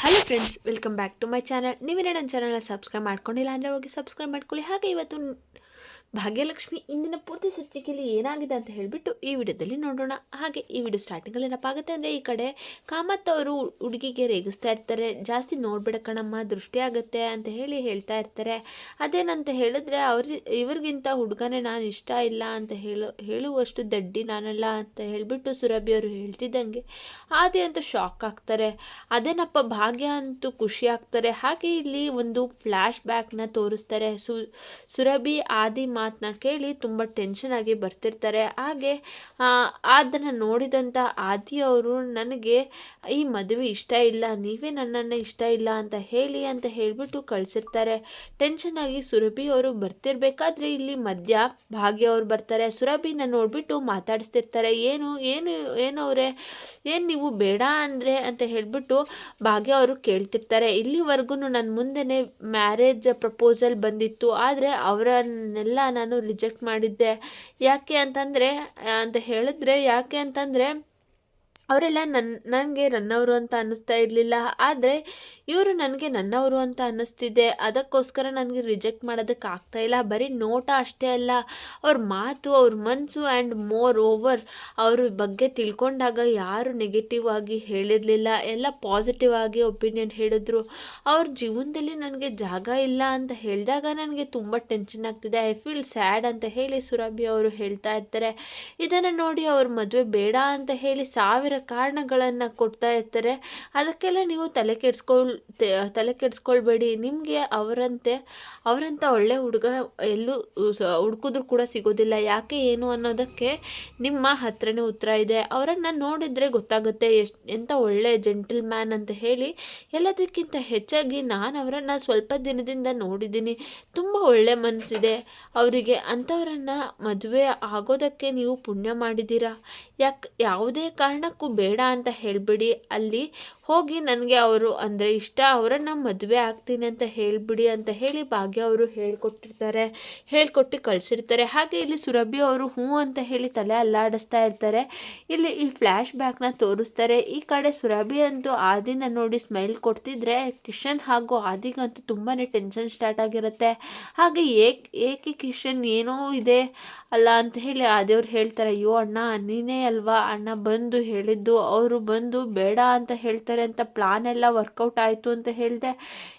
Hello friends welcome back to my channel ನೀವೇನೇ ನನ್ನ ಚಾನಲ್ನ ಸಬ್ಸ್ಕ್ರೈಬ್ ಮಾಡ್ಕೊಂಡಿಲ್ಲ ಅಂದರೆ ಹೋಗಿ ಸಬ್ಸ್ಕ್ರೈಬ್ ಮಾಡ್ಕೊಳ್ಳಿ. ಹಾಗೆ ಇವತ್ತು ಭಾಗ್ಯಲಕ್ಷ್ಮಿ ಇಂದಿನ ಪೂರ್ತಿ ಸಂಚಿಕೆಯಲ್ಲಿ ಏನಾಗಿದೆ ಅಂತ ಹೇಳಿಬಿಟ್ಟು ಈ ವಿಡಿಯೋದಲ್ಲಿ ನೋಡೋಣ. ಹಾಗೆ ಈ ವಿಡಿಯೋ ಸ್ಟಾರ್ಟಿಂಗಲ್ಲಿ ಏನಪ್ಪಾಗುತ್ತೆ ಅಂದರೆ ಈ ಕಡೆ ಕಾಮತ್ ಅವರು ಹುಡುಗಿಗೆ ರೇಗಿಸ್ತಾ ಇರ್ತಾರೆ. ಜಾಸ್ತಿ ನೋಡ್ಬೇಡ ಕಣಮ್ಮ, ದೃಷ್ಟಿ ಆಗುತ್ತೆ ಅಂತ ಹೇಳಿ ಹೇಳ್ತಾ ಇರ್ತಾರೆ. ಅದೇನಂತ ಹೇಳಿದ್ರೆ ಅವ್ರ, ಇವ್ರಿಗಿಂತ ಹುಡುಗನೇ ನಾನು ಇಷ್ಟ ಇಲ್ಲ ಅಂತ ಹೇಳೋ, ಹೇಳುವಷ್ಟು ದಡ್ಡಿ ನಾನಲ್ಲ ಅಂತ ಹೇಳಿಬಿಟ್ಟು ಸುರಭಿ ಅವರು ಹೇಳ್ತಿದ್ದಂಗೆ ಅದೇ ಅಂತ ಶಾಕ್ ಆಗ್ತಾರೆ. ಅದೇನಪ್ಪ ಭಾಗ್ಯ ಅಂತೂ ಖುಷಿ ಆಗ್ತಾರೆ. ಹಾಗೆ ಇಲ್ಲಿ ಒಂದು ಫ್ಲ್ಯಾಶ್ ಬ್ಯಾಕ್ನ ತೋರಿಸ್ತಾರೆ. ಸು, ಸುರಭಿ, ಆದಿ ಮಾತನ್ನ ಕೇಳಿ ತುಂಬ ಟೆನ್ಷನ್ ಆಗಿ ಬರ್ತಿರ್ತಾರೆ. ಹಾಗೆ ಅದನ್ನು ನೋಡಿದಂಥ ಆದಿ ಅವರು, ನನಗೆ ಈ ಮದುವೆ ಇಷ್ಟ ಇಲ್ಲ, ನೀವೇ ನನ್ನನ್ನು ಇಷ್ಟ ಇಲ್ಲ ಅಂತ ಹೇಳಿ ಅಂತ ಹೇಳಿಬಿಟ್ಟು ಕಳಿಸಿರ್ತಾರೆ. ಟೆನ್ಷನ್ ಆಗಿ ಸುರಭಿ ಅವರು ಬರ್ತಿರ್ಬೇಕಾದ್ರೆ ಇಲ್ಲಿ ಮಧ್ಯ ಭಾಗ್ಯ ಅವರು ಬರ್ತಾರೆ. ಸುರಭಿನ ನೋಡಿಬಿಟ್ಟು ಮಾತಾಡಿಸ್ತಿರ್ತಾರೆ. ಏನು ಏನು ಏನು ಅವರೇ? ಏನು ನೀವು ಬೇಡ ಅಂದರೆ? ಅಂತ ಹೇಳಿಬಿಟ್ಟು ಭಾಗ್ಯ ಅವರು ಕೇಳ್ತಿರ್ತಾರೆ. ಇಲ್ಲಿವರೆಗೂ ನನ್ನ ಮುಂದೆನೇ ಮ್ಯಾರೇಜ್ ಪ್ರಪೋಸಲ್ ಬಂದಿತ್ತು. ಆದರೆ ಅವರನ್ನೆಲ್ಲ ನಾನು ರಿಜೆಕ್ಟ್ ಮಾಡಿದ್ದೆ. ಯಾಕೆ ಅಂತಂದರೆ ಅಂತ ಹೇಳಿದ್ರೆ ಯಾಕೆ ಅಂತಂದರೆ ಅವರೆಲ್ಲ ನನ್ನ ನನಗೆ ನನ್ನವರು ಅಂತ ಅನ್ನಿಸ್ತಾ ಇರಲಿಲ್ಲ. ಆದರೆ ಇವರು ನನಗೆ ನನ್ನವರು ಅಂತ ಅನ್ನಿಸ್ತಿದೆ. ಅದಕ್ಕೋಸ್ಕರ ನನಗೆ ರಿಜೆಕ್ಟ್ ಮಾಡೋದಕ್ಕೆ ಆಗ್ತಾ ಇಲ್ಲ. ಬರೀ ನೋಟ ಅಷ್ಟೇ ಅಲ್ಲ, ಅವ್ರ ಮಾತು, ಅವ್ರ ಮನಸ್ಸು ಆ್ಯಂಡ್ ಮೋರ್ ಓವರ್ ಅವ್ರ ಬಗ್ಗೆ ತಿಳ್ಕೊಂಡಾಗ ಯಾರು ನೆಗೆಟಿವ್ ಆಗಿ ಹೇಳಿರಲಿಲ್ಲ. ಎಲ್ಲ ಪಾಸಿಟಿವ್ ಆಗಿ ಒಪಿನಿಯನ್ ಹೇಳಿದ್ರು. ಅವ್ರ ಜೀವನದಲ್ಲಿ ನನಗೆ ಜಾಗ ಇಲ್ಲ ಅಂತ ಹೇಳಿದಾಗ ನನಗೆ ತುಂಬ ಟೆನ್ಷನ್ ಆಗ್ತಿದೆ. ಐ ಫೀಲ್ ಸ್ಯಾಡ್ ಅಂತ ಹೇಳಿ ಸುರಭಿ ಅವರು ಹೇಳ್ತಾ ಇರ್ತಾರೆ. ಇದನ್ನು ನೋಡಿ ಅವ್ರ ಮದುವೆ ಬೇಡ ಅಂತ ಹೇಳಿ ಸಾವಿರ ಕಾರಣಗಳನ್ನು ಕೊಡ್ತಾ ಇರ್ತಾರೆ. ಅದಕ್ಕೆಲ್ಲ ನೀವು ತಲೆ ಕೆಡ್ಸ್ಕೊಳ್ ತಲೆ ಕೆಡಿಸ್ಕೊಳ್ಬೇಡಿ. ನಿಮಗೆ ಅವರಂತೆ, ಅವರಂತ ಒಳ್ಳೆ ಹುಡುಗ ಎಲ್ಲೂ ಹುಡುಕಿದ್ರು ಕೂಡ ಸಿಗೋದಿಲ್ಲ. ಯಾಕೆ ಏನು ಅನ್ನೋದಕ್ಕೆ ನಿಮ್ಮ ಹತ್ರನೇ ಉತ್ತರ ಇದೆ. ಅವರನ್ನು ನೋಡಿದರೆ ಗೊತ್ತಾಗುತ್ತೆ ಎಷ್ಟು ಎಂಥ ಒಳ್ಳೆ ಜೆಂಟಲ್ ಮ್ಯಾನ್ ಅಂತ ಹೇಳಿ. ಎಲ್ಲದಕ್ಕಿಂತ ಹೆಚ್ಚಾಗಿ ನಾನು ಅವರನ್ನು ಸ್ವಲ್ಪ ದಿನದಿಂದ ನೋಡಿದ್ದೀನಿ. ತುಂಬ ಒಳ್ಳೆ ಮನಸ್ಸಿದೆ ಅವರಿಗೆ ಅಂಥವರನ್ನು ಮದುವೆ ಆಗೋದಕ್ಕೆ ನೀವು ಪುಣ್ಯ ಮಾಡಿದ್ದೀರಾ? ಯಾಕೆ, ಯಾವುದೇ ಕಾರಣಕ್ಕೂ ಬೇಡ ಅಂತ ಹೇಳಿಬಿಡಿ. ಅಲ್ಲಿ ಹೋಗಿ ನನಗೆ ಅವರು ಅಂದರೆ ಇಷ್ಟ, ಅವರನ್ನು ಮದುವೆ ಆಗ್ತೀನಿ ಅಂತ ಹೇಳಿಬಿಡಿ ಅಂತ ಹೇಳಿ ಭಾಗ್ಯ ಅವರು ಹೇಳ್ಕೊಟ್ಟಿರ್ತಾರೆ, ಹೇಳ್ಕೊಟ್ಟು ಕಳಿಸಿರ್ತಾರೆ. ಹಾಗೆ ಇಲ್ಲಿ ಸುರಭಿ ಅವರು ಹ್ಞೂ ಅಂತ ಹೇಳಿ ತಲೆ ಅಲ್ಲಾಡಿಸ್ತಾ ಇರ್ತಾರೆ. ಇಲ್ಲಿ ಈ ಫ್ಲ್ಯಾಶ್ ಬ್ಯಾಕ್ನ ತೋರಿಸ್ತಾರೆ. ಈ ಕಡೆ ಸುರಭಿ ಅಂತೂ ಆದಿನ ನೋಡಿ ಸ್ಮೈಲ್ ಕೊಡ್ತಿದ್ರೆ ಕಿಶನ್ ಹಾಗೂ ಆದಿಗಂತೂ ತುಂಬಾ ಟೆನ್ಷನ್ ಸ್ಟಾರ್ಟ್ ಆಗಿರುತ್ತೆ. ಹಾಗೆ ಏಕ್, ಏಕೆ ಕಿಶನ್ ಏನೋ ಇದೆ ಅಲ್ಲ ಅಂತ ಹೇಳಿ ಆದಿಯವ್ರು ಹೇಳ್ತಾರೆ, ಅಯ್ಯೋ ಅಣ್ಣ ನೀನೇ ಅಲ್ವಾ? ಅಣ್ಣ ಬಂದು ಹೇಳಿದ್ದು, ಅವರು ಬಂದು ಬೇಡ ಅಂತ ಹೇಳ್ತಾರೆ. ಅಂತ ಪ್ಲಾನ್ ಎಲ್ಲ ವರ್ಕೌಟ್ ಆಯಿತು ಅಂತ ಹೇಳಿದೆ.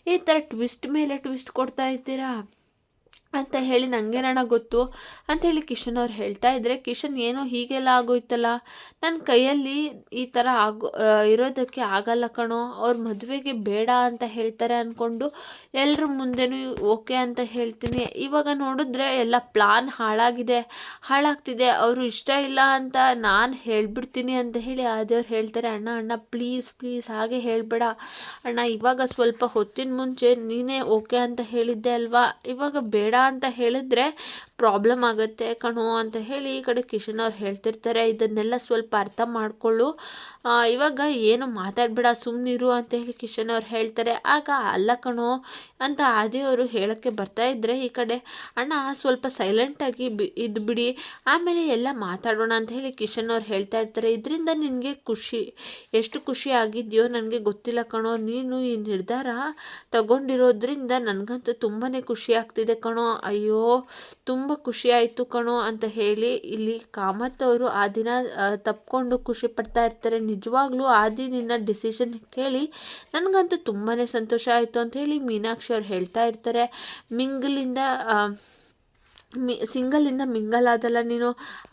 ಈ ಥರ ಟ್ವಿಸ್ಟ್ ಮೇಲೆ ಟ್ವಿಸ್ಟ್ ಕೊಡ್ತಾ ಇದ್ದೀರಾ? ಅಂತ ಹೇಳಿ ನನಗೇನಣ್ಣ ಗೊತ್ತು ಅಂತ ಹೇಳಿ ಕಿಶನ್ ಅವ್ರು ಹೇಳ್ತಾ ಇದ್ರೆ, ಕಿಶನ್, ಏನೋ ಹೀಗೆಲ್ಲ ಆಗೋಯ್ತಲ್ಲ? ನನ್ನ ಕೈಯಲ್ಲಿ ಈ ಥರ ಆಗೋ ಇರೋದಕ್ಕೆ ಆಗಲ್ಲ ಕಣೋ. ಅವ್ರ ಮದುವೆಗೆ ಬೇಡ ಅಂತ ಹೇಳ್ತಾರೆ ಅಂದ್ಕೊಂಡು ಎಲ್ಲರ ಮುಂದೆನೂ ಓಕೆ ಅಂತ ಹೇಳ್ತೀನಿ. ಇವಾಗ ನೋಡಿದ್ರೆ ಎಲ್ಲ ಪ್ಲಾನ್ ಹಾಳಾಗಿದೆ. ಹಾಳಾಗ್ತಿದೆ. ಅವರು ಇಷ್ಟ ಇಲ್ಲ ಅಂತ ನಾನು ಹೇಳ್ಬಿಡ್ತೀನಿ ಅಂತ ಹೇಳಿ ಆದೇವ್ರು ಹೇಳ್ತಾರೆ, ಅಣ್ಣ ಅಣ್ಣ, ಪ್ಲೀಸ್ ಪ್ಲೀಸ್, ಹಾಗೆ ಹೇಳಬೇಡ. ಅಣ್ಣ, ಇವಾಗ ಸ್ವಲ್ಪ ಹೊತ್ತಿನ ಮುಂಚೆ ನೀನೇ ಓಕೆ ಅಂತ ಹೇಳಿದ್ದೆ ಅಲ್ವಾ? ಇವಾಗ ಬೇಡ ಅಂತ ಹೇಳಿದ್ರೆ ಪ್ರಾಬ್ಲಮ್ ಆಗುತ್ತೆ ಕಣೋ ಅಂತ ಹೇಳಿ ಈ ಕಡೆ ಕಿಶನ್ ಅವ್ರು ಹೇಳ್ತಿರ್ತಾರೆ. ಇದನ್ನೆಲ್ಲ ಸ್ವಲ್ಪ ಅರ್ಥ ಮಾಡಿಕೊಳ್ಳು. ಇವಾಗ ಏನು ಮಾತಾಡಬೇಡ ಸುಮ್ಮನಿರು ಅಂತ ಹೇಳಿ ಕಿಶನ್ ಅವ್ರು ಹೇಳ್ತಾರೆ. ಆಗ ಅಲ್ಲ ಕಣೋ ಅಂತ ಆದಿಯವರು ಹೇಳೋಕ್ಕೆ ಬರ್ತಾ ಇದ್ದರೆ ಈ ಕಡೆ, ಅಣ್ಣ, ಸ್ವಲ್ಪ ಸೈಲೆಂಟಾಗಿ ಬಿ, ಇದು ಬಿಡಿ. ಆಮೇಲೆ ಎಲ್ಲ ಮಾತಾಡೋಣ ಅಂತ ಹೇಳಿ ಕಿಶನ್ ಅವ್ರು ಹೇಳ್ತಾ ಇರ್ತಾರೆ. ಇದರಿಂದ ನಿನಗೆ ಖುಷಿ. ಎಷ್ಟು ಖುಷಿ ಆಗಿದೆಯೋ ನನಗೆ ಗೊತ್ತಿಲ್ಲ ಕಣೋ. ನೀನು ಈ ನಿರ್ಧಾರ ತಗೊಂಡಿರೋದ್ರಿಂದ ನನಗಂತೂ ತುಂಬಾ ಖುಷಿ ಆಗ್ತಿದೆ ಕಣೋ. ಅಯ್ಯೋ, ತುಂಬ ಖುಷಿ ಆಯಿತು ಕಣೋ ಅಂತ ಹೇಳಿ ಇಲ್ಲಿ ಕಾಮತ್ ಅವರು ಆ ದಿನ ತಪ್ಪಿಕೊಂಡು ಖುಷಿ ಪಡ್ತಾ ಇರ್ತಾರೆ. ನಿಜವಾಗ್ಲೂ ಆದಿ ದಿನ ಡಿಸಿಷನ್ ಕೇಳಿ ನನಗಂತೂ ತುಂಬಾ ಸಂತೋಷ ಆಯಿತು ಅಂತ ಹೇಳಿ ಮೀನಾಕ್ಷಿ ಅವ್ರು ಹೇಳ್ತಾ ಇರ್ತಾರೆ. ಮಿಂಗಲಿಂದ ಮಿ, ಸಿಂಗಲಿಂದ ಮಿಂಗಲ್ ಆದಲ್ಲ ನೀನು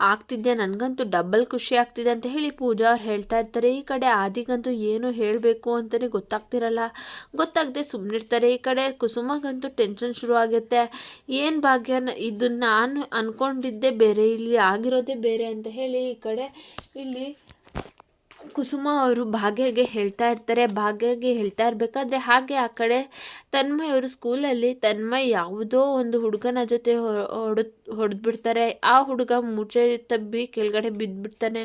ಆಗ್ತಿದ್ದೆ ನನಗಂತೂ ಡಬ್ಬಲ್ ಖುಷಿ ಆಗ್ತಿದೆ ಅಂತ ಹೇಳಿ ಪೂಜಾ ಅವ್ರು ಹೇಳ್ತಾ ಇರ್ತಾರೆ. ಈ ಕಡೆ ಆದಿಗಂತೂ ಏನು ಹೇಳಬೇಕು ಅಂತಲೇ ಗೊತ್ತಾಗ್ತಿರಲ್ಲ. ಗೊತ್ತಾಗದೆ ಸುಮ್ಮನಿರ್ತಾರೆ ಈ ಕಡೆ ಕುಸುಮಗಂತೂ ಟೆನ್ಷನ್ ಶುರು ಆಗುತ್ತೆ. ಏನು ಭಾಗ್ಯ? ಇದನ್ನು ನಾನು ಅಂದ್ಕೊಂಡಿದ್ದೆ ಬೇರೆ, ಇಲ್ಲಿ ಆಗಿರೋದೇ ಬೇರೆ ಅಂತ ಹೇಳಿ ಈ ಕಡೆ ಇಲ್ಲಿ ಕುಸುಮ ಅವರು ಭಾಗ್ಯಗೆ ಹೇಳ್ತಾ ಇರ್ತಾರೆ. ಭಾಗ್ಯಗೆ ಹೇಳ್ತಾ ಇರಬೇಕಾದ್ರೆ ಹಾಗೆ ಆ ಕಡೆ ತನ್ಮಯ್ ಅವರು ಸ್ಕೂಲಲ್ಲಿ ತನ್ಮಯ್ ಯಾವುದೋ ಒಂದು ಹುಡುಗನ ಜೊತೆ ಹೊಡೆದು ಹೊಡೆದ್ಬಿಡ್ತಾರೆ. ಆ ಹುಡುಗ ಮೂಚೆ ತಬ್ಬಿ ಕೆಳಗಡೆ ಬಿದ್ದುಬಿಡ್ತಾನೆ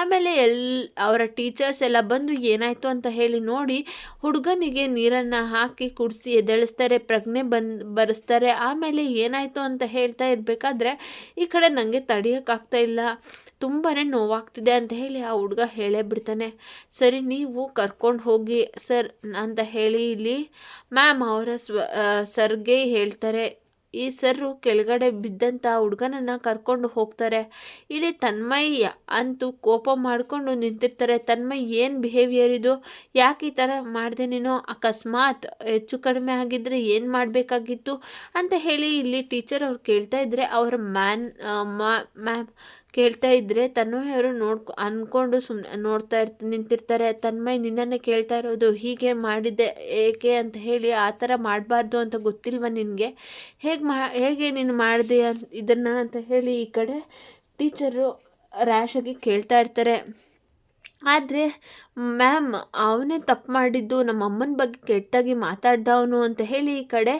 ಆಮೇಲೆ ಎಲ್, ಅವರ ಟೀಚರ್ಸ್ ಎಲ್ಲ ಬಂದು ಏನಾಯಿತು ಅಂತ ಹೇಳಿ ನೋಡಿ ಹುಡುಗನಿಗೆ ನೀರನ್ನು ಹಾಕಿ ಕುಡಿಸಿ ಎದಳಿಸ್ತಾರೆ ಪ್ರಜ್ಞೆ ಬಂದು, ಬರೆಸ್ತಾರೆ. ಆಮೇಲೆ ಏನಾಯಿತು ಅಂತ ಹೇಳ್ತಾ ಇರಬೇಕಾದ್ರೆ ಈ ಕಡೆ ನನಗೆ ತಡೆಯೋಕ್ಕಾಗ್ತಾ ಇಲ್ಲ. ತುಂಬಾ ನೋವಾಗ್ತಿದೆ ಅಂತ ಹೇಳಿ ಆ ಹುಡುಗ ಹೇಳೇ ಬಿಡ್ತಾನೆ. ಹೇಳ್ತಾನೆ, ಸರಿ, ನೀವು ಕರ್ಕೊಂಡು ಹೋಗಿ ಸರ್ ಅಂತ ಹೇಳಿ ಇಲ್ಲಿ ಮ್ಯಾಮ್ ಅವರ ಸ್ವ ಸರ್ಗೆ ಹೇಳ್ತಾರೆ, ಈ ಸರ್ರು ಕೆಳಗಡೆ ಬಿದ್ದಂಥ ಹುಡುಗನನ್ನು ಕರ್ಕೊಂಡು ಹೋಗ್ತಾರೆ. ಇಲ್ಲಿ ತನ್ಮಯ್ಯ ಅಂತೂ ಕೋಪ ಮಾಡಿಕೊಂಡು ನಿಂತಿರ್ತಾರೆ. ತನ್ಮಯ್ ಏನು ಬಿಹೇವಿಯರ್ ಇದು? ಯಾಕೆ ಈ ಥರ ಮಾಡಿದೆ ನೀನು? ಅಕಸ್ಮಾತ್ ಹೆಚ್ಚು ಕಡಿಮೆ ಆಗಿದ್ದರೆ ಏನು ಮಾಡಬೇಕಾಗಿತ್ತು? ಅಂತ ಹೇಳಿ ಇಲ್ಲಿ ಟೀಚರ್ ಅವ್ರು ಕೇಳ್ತಾ ಇದ್ದರೆ ಅವರ ಮ್ಯಾನ್ ಮ್ಯಾಮ್ ಕೇಳ್ತಾ ಇದ್ರೆ ತನ್ಮಯವರು ನೋಡ್ಕೊ ಅಂದ್ಕೊಂಡು ಸುಮ್ಮನೆ ನೋಡ್ತಾ ಇರ್ತ ನಿಂತಿರ್ತಾರೆ. ತನ್ಮಯ್ ನಿನ್ನನ್ನೇ ಕೇಳ್ತಾ ಇರೋದು ಹೀಗೆ ಮಾಡಿದ್ದೆ, ಏಕೆ ಅಂತ ಹೇಳಿ ಆ ಥರ ಮಾಡಬಾರ್ದು ಅಂತ ಗೊತ್ತಿಲ್ವ ನಿನಗೆ? ಹೇಗೆ ಮಾ, ಹೇಗೆ ನೀನು ಮಾಡಿದೆ ಇದನ್ನು ಅಂತ ಹೇಳಿ ಈ ಕಡೆ ಟೀಚರು ರ್ಯಾಶಾಗಿ ಕೇಳ್ತಾ ಇರ್ತಾರೆ. ಆದರೆ, ಮ್ಯಾಮ್, ಅವನೇ ತಪ್ಪು ಮಾಡಿದ್ದು ನಮ್ಮ ಅಮ್ಮನ ಬಗ್ಗೆ ಕೆಟ್ಟಾಗಿ ಮಾತಾಡ್ದವನು ಅಂತ ಹೇಳಿ ಈ ಕಡೆ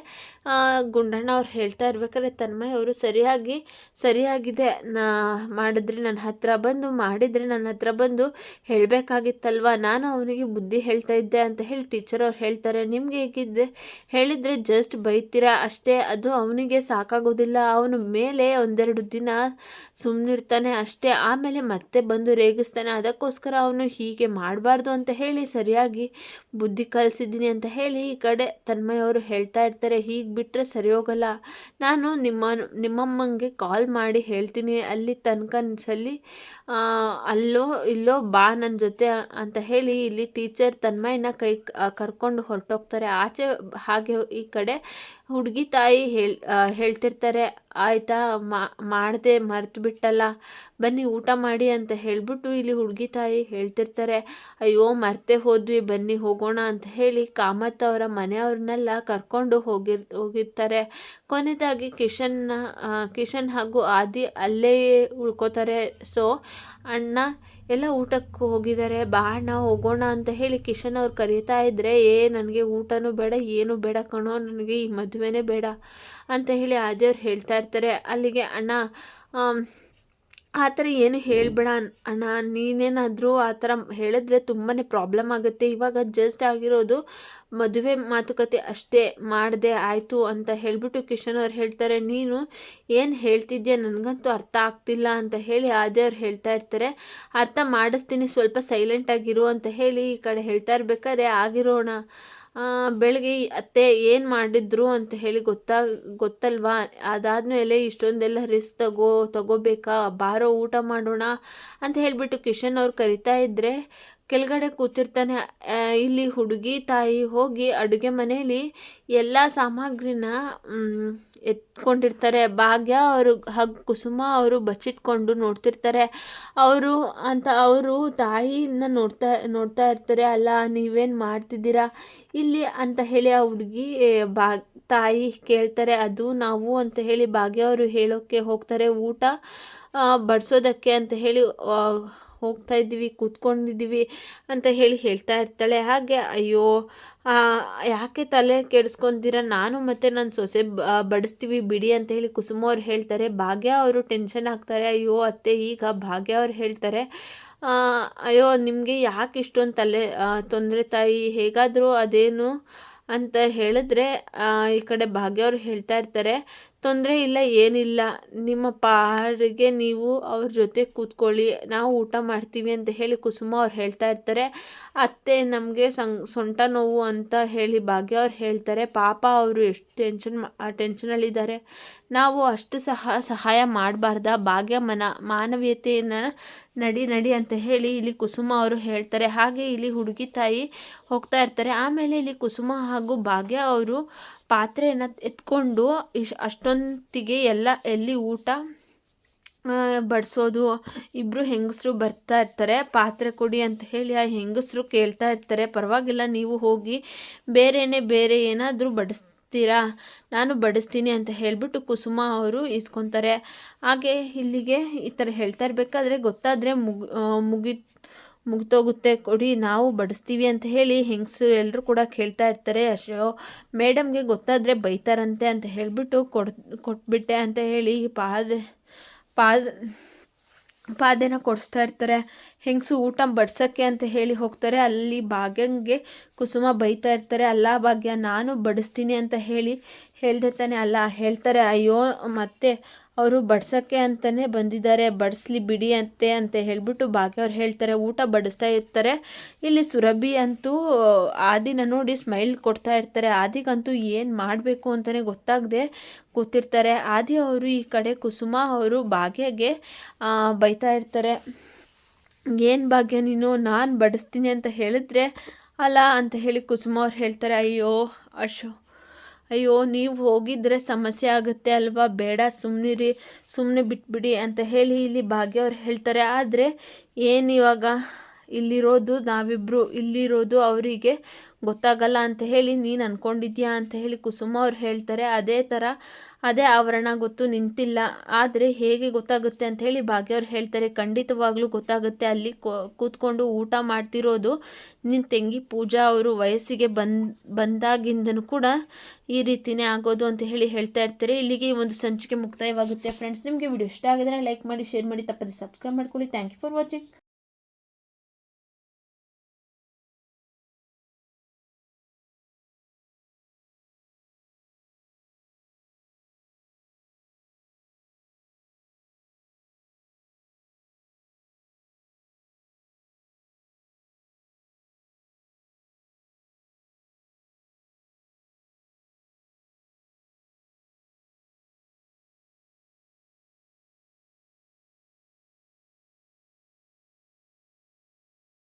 ಗುಂಡಣ್ಣ ಅವ್ರು ಹೇಳ್ತಾ ಇರ್ಬೇಕಾದ್ರೆ, ತನ್ಮಯ್ ಅವರು ಸರಿಯಾಗಿ, ಸರಿಯಾಗಿದೆ. ನಾ ಮಾಡಿದ್ರೆ ನನ್ನ ಹತ್ರ ಬಂದು, ಮಾಡಿದರೆ ನನ್ನ ಹತ್ರ ಬಂದು ಹೇಳಬೇಕಾಗಿತ್ತಲ್ವ? ನಾನು ಅವನಿಗೆ ಬುದ್ಧಿ ಹೇಳ್ತಾ ಇದ್ದೆ ಅಂತ ಹೇಳಿ ಟೀಚರ್ ಅವ್ರು ಹೇಳ್ತಾರೆ. ನಿಮಗೆ ಹೇಗಿದ್ದೆ? ಹೇಳಿದರೆ ಜಸ್ಟ್ ಬೈತೀರಾ? ಅಷ್ಟೇ, ಅದು ಅವನಿಗೆ ಸಾಕಾಗೋದಿಲ್ಲ. ಅವನು ಮೇಲೆ ಒಂದೆರಡು ದಿನ ಸುಮ್ಮನಿರ್ತಾನೆ ಅಷ್ಟೇ. ಆಮೇಲೆ ಮತ್ತೆ ಬಂದು ರೇಗಿಸ್ತಾನೆ. ಅದಕ್ಕೋಸ್ಕರ ಅವನು ಹೀಗೆ ಮಾಡಬಾರ್ದು ಅಂತ ಹೇಳಿ, ಸರಿಯಾಗಿ ಬುದ್ಧಿ ಕಲಿಸಿದ್ದೀನಿ ಅಂತ ಹೇಳಿ ಈ ಕಡೆ ತನ್ಮಯ್ ಅವರು ಹೇಳ್ತಾ ಇರ್ತಾರೆ. ಹೀಗೆ ಬಿಟ್ಟರೆ ಸರಿ ಹೋಗಲ್ಲ. ನಾನು ನಿಮ್ಮ, ನಿಮ್ಮಮ್ಮಂಗೆ ಕಾಲ್ ಮಾಡಿ ಹೇಳ್ತೀನಿ. ಅಲ್ಲಿ ತನಕ ಸಲ್ಲಿ ಅಲ್ಲೋ ಇಲ್ಲೋ ಬಾ ನನ್ನ ಜೊತೆ ಅಂತ ಹೇಳಿ ಇಲ್ಲಿ ಟೀಚರ್ ತನ್ಮಯನ ಕೈ, ಕರ್ಕೊಂಡು ಹೊರಟೋಗ್ತಾರೆ. ಆಚೆ ಹಾಗೆ ಈ ಕಡೆ ಹುಡುಗಿ ತಾಯಿ ಹೇಳ್ ಹೇಳ್ತಿರ್ತಾರೆ, ಆಯಿತಾ ಮಾಡಿದೆ, ಮರ್ತು ಬಿಟ್ಟಲ್ಲ, ಬನ್ನಿ ಊಟ ಮಾಡಿ ಅಂತ ಹೇಳಿಬಿಟ್ಟು ಇಲ್ಲಿ ಹುಡುಗಿ ತಾಯಿ ಹೇಳ್ತಿರ್ತಾರೆ, ಅಯ್ಯೋ, ಮರ್ತೆ ಹೋದ್ವಿ, ಬನ್ನಿ ಹೋಗೋಣ ಅಂತ ಹೇಳಿ ಕಾಮತ್ ಅವರ ಮನೆಯವ್ರನ್ನೆಲ್ಲ ಕರ್ಕೊಂಡು ಹೋಗಿರ್, ಹೋಗಿರ್ತಾರೆ. ಕೊನೆಯದಾಗಿ ಕಿಶನ್ನ ಕಿಶನ್ ಹಾಗೂ ಆದಿ ಅಲ್ಲೇ ಉಳ್ಕೋತಾರೆ. ಸೊ ಅಣ್ಣ, ಎಲ್ಲ ಊಟಕ್ಕೆ ಹೋಗಿದ್ದಾರೆ. ಬಾ ಅಣ್ಣ, ಹೋಗೋಣ ಅಂತ ಹೇಳಿ ಕಿಶನ್ ಅವ್ರು ಕರೀತಾ ಇದ್ದರೆ ಏ, ನನಗೆ ಊಟನೂ ಬೇಡ, ಏನೂ ಬೇಡ ಕಣೋ, ನನಗೆ ಈ ಮದುವೆನೇ ಬೇಡ ಅಂತ ಹೇಳಿ ಆದಿಯವ್ರು ಹೇಳ್ತಾ ಇರ್ತಾರೆ. ಅಲ್ಲಿಗೆ ಅಣ್ಣ ಆ ಥರ ಏನು ಹೇಳಬೇಡ ಅಣ್ಣ, ನೀನೇನಾದರೂ ಆ ಥರ ಹೇಳಿದ್ರೆ ತುಂಬಾ ಪ್ರಾಬ್ಲಮ್ ಆಗುತ್ತೆ. ಇವಾಗ ಜಸ್ಟ್ ಆಗಿರೋದು ಮದುವೆ ಮಾತುಕತೆ ಅಷ್ಟೇ ಮಾಡಿದೆ ಆಯಿತು ಅಂತ ಹೇಳಿಬಿಟ್ಟು ಕಿಶನ್ ಅವ್ರು ಹೇಳ್ತಾರೆ. ನೀನು ಏನು ಹೇಳ್ತಿದ್ಯಾ? ನನಗಂತೂ ಅರ್ಥ ಆಗ್ತಿಲ್ಲ ಅಂತ ಹೇಳಿ ಆದಿಯವ್ರು ಹೇಳ್ತಾ ಇರ್ತಾರೆ. ಅರ್ಥ ಮಾಡಿಸ್ತೀನಿ, ಸ್ವಲ್ಪ ಸೈಲೆಂಟಾಗಿರು ಅಂತ ಹೇಳಿ ಈ ಕಡೆ ಹೇಳ್ತಾ ಇರ್ಬೇಕಾದ್ರೆ ಆಗಿರೋಣ. ಬೆಳಗ್ಗೆ ಅತ್ತೆ ಏನು ಮಾಡಿದ್ರು ಅಂತ ಹೇಳಿ ಗೊತ್ತಾ, ಗೊತ್ತಲ್ವಾ? ಅದಾದಮೇಲೆ ಇಷ್ಟೊಂದೆಲ್ಲ ರಿಸ್ಕ್ ತಗೋ, ತಗೋಬೇಕಾ? ಬಾರೋ ಊಟ ಮಾಡೋಣ ಅಂತ ಹೇಳಿಬಿಟ್ಟು ಕಿಶನ್ ಅವ್ರು ಕರಿತಾ ಇದ್ದರೆ ಕೆಳಗಡೆ ಕೂತಿರ್ತಾನೆ ಇಲ್ಲಿ ಹುಡುಗಿ ತಾಯಿ ಹೋಗಿ ಅಡುಗೆ ಮನೆಯಲ್ಲಿ ಎಲ್ಲ ಸಾಮಗ್ರಿನ ಎತ್ಕೊಂಡಿರ್ತಾರೆ. ಭಾಗ್ಯ ಅವರು, ಹಾಗೆ, ಕುಸುಮ ಅವರು ಬಚ್ಚಿಟ್ಕೊಂಡು ನೋಡ್ತಿರ್ತಾರೆ. ಅವರು ಅಂತ, ಅವರು ತಾಯಿನ ನೋಡ್ತಾ ನೋಡ್ತಾ ಇರ್ತಾರೆ. ಅಲ್ಲ, ನೀವೇನು ಮಾಡ್ತಿದ್ದೀರಾ? ಇಲ್ಲಿ ಅಂತ ಹೇಳಿ ಆ ಹುಡುಗಿ ತಾಯಿ ಕೇಳ್ತಾರೆ. ಅದು ನಾವು ಅಂತ ಹೇಳಿ ಭಾಗ್ಯ ಅವರು ಹೇಳೋಕ್ಕೆ ಹೋಗ್ತಾರೆ ಊಟ ಬಡಿಸೋದಕ್ಕೆ ಅಂತ ಹೇಳಿ ಹೋಗ್ತಾ ಇದ್ದೀವಿ, ಕೂತ್ಕೊಂಡಿದ್ದೀವಿ ಅಂತ ಹೇಳಿ ಹೇಳ್ತಾ ಇರ್ತಾಳೆ. ಹಾಗೆ, ಅಯ್ಯೋ ಯಾಕೆ ತಲೆ ಕೆಡಿಸ್ಕೊಂತೀರ? ನಾನು ಮತ್ತು ನನ್ನ ಸೊಸೆ ಬಡಿಸ್ತೀವಿ, ಬಿಡಿ ಅಂತ ಹೇಳಿ ಕುಸುಮ ಅವ್ರು ಹೇಳ್ತಾರೆ. ಭಾಗ್ಯ ಅವರು ಟೆನ್ಷನ್ ಆಗ್ತಾರೆ. ಅಯ್ಯೋ, ಅತ್ತೆ, ಈಗ ಭಾಗ್ಯ ಅವ್ರು ಹೇಳ್ತಾರೆ ಅಯ್ಯೋ, ನಿಮಗೆ ಯಾಕೆ ಇಷ್ಟೊಂದು ತಲೆ ತೊಂದರೆ ತಾಯಿ? ಹೇಗಾದರೂ ಅದೇನು? ಅಂತ ಹೇಳಿದ್ರೆ ಈ ಕಡೆ ಭಾಗ್ಯ ಅವ್ರು ಹೇಳ್ತಾ ಇರ್ತಾರೆ. ತೊಂದರೆ ಇಲ್ಲ, ಏನಿಲ್ಲ. ನಿಮ್ಮ ಪಾಡಿಗೆ ನೀವು ಅವ್ರ ಜೊತೆ ಕೂತ್ಕೊಳ್ಳಿ. ನಾವು ಊಟ ಮಾಡ್ತೀವಿ ಅಂತ ಹೇಳಿ ಕುಸುಮ ಅವ್ರು ಹೇಳ್ತಾ ಇರ್ತಾರೆ. ಅತ್ತೆ ನಮಗೆ ಸಂ, ಸೊಂಟ ನೋವು ಅಂತ ಹೇಳಿ ಭಾಗ್ಯ ಅವ್ರು ಹೇಳ್ತಾರೆ. ಪಾಪ ಅವರು ಎಷ್ಟು ಟೆನ್ಷನ್ ಟೆನ್ಷನಲ್ಲಿದ್ದಾರೆ. ನಾವು ಅಷ್ಟು ಸಹ, ಸಹಾಯ ಮಾಡಬಾರ್ದ. ಭಾಗ್ಯ ಮನ, ಮಾನವೀಯತೆಯನ್ನು ನಡಿ ನಡಿ ಅಂತ ಹೇಳಿ ಇಲ್ಲಿ ಕುಸುಮ ಅವರು ಹೇಳ್ತಾರೆ. ಹಾಗೆ ಇಲ್ಲಿ ಹುಡುಗಿ ತಾಯಿ ಹೋಗ್ತಾ ಇರ್ತಾರೆ. ಆಮೇಲೆ ಇಲ್ಲಿ ಕುಸುಮ ಹಾಗೂ ಭಾಗ್ಯ ಅವರು ಪಾತ್ರೆಯನ್ನು ಎತ್ಕೊಂಡು ಇಶ್ ಅಷ್ಟೊಂದಿಗೆ ಎಲ್ಲ ಎಲ್ಲಿ ಊಟ ಬಡಿಸೋದು ಇಬ್ಬರು ಹೆಂಗಸರು ಬರ್ತಾ ಇರ್ತಾರೆ, ಪಾತ್ರೆ ಕೊಡಿ ಅಂತ ಹೇಳಿ ಆ ಹೆಂಗಸರು ಕೇಳ್ತಾ ಇರ್ತಾರೆ, ಪರವಾಗಿಲ್ಲ ನೀವು ಹೋಗಿ ಬೇರೆನೇ ಬೇರೆ ಏನಾದರೂ ಬಡಿಸ್ತೀರಾ, ನಾನು ಬಡಿಸ್ತೀನಿ ಅಂತ ಹೇಳಿಬಿಟ್ಟು ಕುಸುಮ ಅವರು ಇಸ್ಕೊತಾರೆ ಹಾಗೆ ಇಲ್ಲಿಗೆ ಈ ಥರ ಹೇಳ್ತಾ ಇರಬೇಕಾದ್ರೆ ಗೊತ್ತಾದರೆ ಮುಗಿ ಮುಗಿ ಮುಗ್ದೋಗುತ್ತೆ, ಕೊಡಿ, ನಾವು ಬಡಿಸ್ತೀವಿ ಅಂತ ಹೇಳಿ ಹೆಂಗಸರು ಎಲ್ಲರೂ ಕೂಡ ಕೇಳ್ತಾ ಇರ್ತಾರೆ ಅಶೋ ಮೇಡಮ್ಗೆ ಗೊತ್ತಾದರೆ ಬೈತಾರಂತೆ ಅಂತ ಹೇಳಿಬಿಟ್ಟು ಕೊಡ್, ಕೊಟ್ಬಿಟ್ಟೆ ಅಂತ ಹೇಳಿ ಪಾದ ಪಾದ, ಪಾದೆನ ಕೊಡಿಸ್ತಾ ಇರ್ತಾರೆ. ಹೆಂಗಸು ಊಟ ಬಡ್ಸೋಕ್ಕೆ ಅಂತ ಹೇಳಿ ಹೋಗ್ತಾರೆ, ಅಲ್ಲಿ ಭಾಗ್ಯಂಗೆ ಕುಸುಮ ಬೈತಾ ಇರ್ತಾರೆ, ಅಲ್ಲ ಭಾಗ್ಯ, ನಾನು ಬಡಿಸ್ತೀನಿ ಅಂತ ಹೇಳಿ ಹೇಳ್ದೆ ತಾನೆ, ಅಲ್ಲ ಹೇಳ್ತಾರೆ, ಅಯ್ಯೋ, ಮತ್ತೆ ಅವರು ಬಡ್ಸೋಕ್ಕೆ ಅಂತಲೇ ಬಂದಿದ್ದಾರೆ. ಬಡಿಸ್ಲಿ ಬಿಡಿ ಅಂತೆ ಅಂತ ಹೇಳ್ಬಿಟ್ಟು ಭಾಗ್ಯ ಅವ್ರು ಹೇಳ್ತಾರೆ, ಊಟ ಬಡಿಸ್ತಾ ಇರ್ತಾರೆ. ಇಲ್ಲಿ ಸುರಭಿ ಅಂತೂ ಆದಿನ ನೋಡಿ ಸ್ಮೈಲ್ ಕೊಡ್ತಾ ಇರ್ತಾರೆ. ಆದಿಗಂತೂ ಏನು ಮಾಡಬೇಕು ಅಂತಲೇ ಗೊತ್ತಾಗದೆ ಕೂತಿರ್ತಾರೆ. ಆದಿ ಅವರು ಈ ಕಡೆ ಕುಸುಮ ಅವರು ಭಾಗ್ಯಗೆ ಬೈತಾ ಇರ್ತಾರೆ. ಏನು ಭಾಗ್ಯ ನೀನು? ನಾನು ಬಡಿಸ್ತೀನಿ ಅಂತ ಹೇಳಿದ್ರೆ ಅಲ್ಲ ಅಂತ ಹೇಳಿ ಕುಸುಮ ಅವ್ರು ಹೇಳ್ತಾರೆ, ಅಯ್ಯೋ, ಅಶೋ. ಅಯ್ಯೋ, ನೀವು ಹೋಗಿದ್ರೆ ಸಮಸ್ಯೆ ಆಗುತ್ತೆ ಅಲ್ವಾ? ಬೇಡ ಸುಮ್ಮನಿರಿ ಸುಮ್ಮನೆ ಬಿಟ್ಬಿಡಿ ಅಂತ ಹೇಳಿ ಇಲ್ಲಿ ಭಾಗ್ಯ ಅವ್ರು ಹೇಳ್ತಾರೆ. ಆದರೆ ಏನು ಇವಾಗ? ಇಲ್ಲಿರೋದು ನಾವಿಬ್ಬರು ಇಲ್ಲಿರೋದು ಅವರಿಗೆ ಗೊತ್ತಾಗಲ್ಲ ಅಂತ ಹೇಳಿ ನೀನು ಅಂದ್ಕೊಂಡಿದ್ಯಾ ಅಂತ ಹೇಳಿ ಕುಸುಮ ಅವ್ರು ಹೇಳ್ತಾರೆ. ಅದೇ ಥರ ಅದೇ ಆವರಣ ಗೊತ್ತು ನಿಂತಿಲ್ಲ. ಆದರೆ ಹೇಗೆ ಗೊತ್ತಾಗುತ್ತೆ ಅಂತ ಹೇಳಿ ಭಾಗ್ಯವ್ರು ಹೇಳ್ತಾರೆ, ಖಂಡಿತವಾಗ್ಲೂ ಗೊತ್ತಾಗುತ್ತೆ. ಅಲ್ಲಿ ಕೂತ್ಕೊಂಡು ಊಟ ಮಾಡ್ತಿರೋದು ನಿನ್ನ ತಂಗಿ ಪೂಜಾ ಅವರು ವಯಸ್ಸಿಗೆ ಬಂದ್, ಬಂದಾಗಿಂದನೂ ಕೂಡ ಈ ರೀತಿನೇ ಆಗೋದು ಅಂತ ಹೇಳಿ ಹೇಳ್ತಾ ಇರ್ತಾರೆ. ಇಲ್ಲಿಗೆ ಈ ಒಂದು ಸಂಚಿಕೆ ಮುಕ್ತಾಯವಾಗುತ್ತೆ. ಫ್ರೆಂಡ್ಸ್, ನಿಮಗೆ ವಿಡಿಯೋ ಇಷ್ಟ ಆಗಿದ್ರೆ ಲೈಕ್ ಮಾಡಿ, ಶೇರ್ ಮಾಡಿ, ತಪ್ಪದೆ ಸಬ್ಸ್ಕ್ರೈಬ್ ಮಾಡ್ಕೊಳ್ಳಿ. Thank you for watching.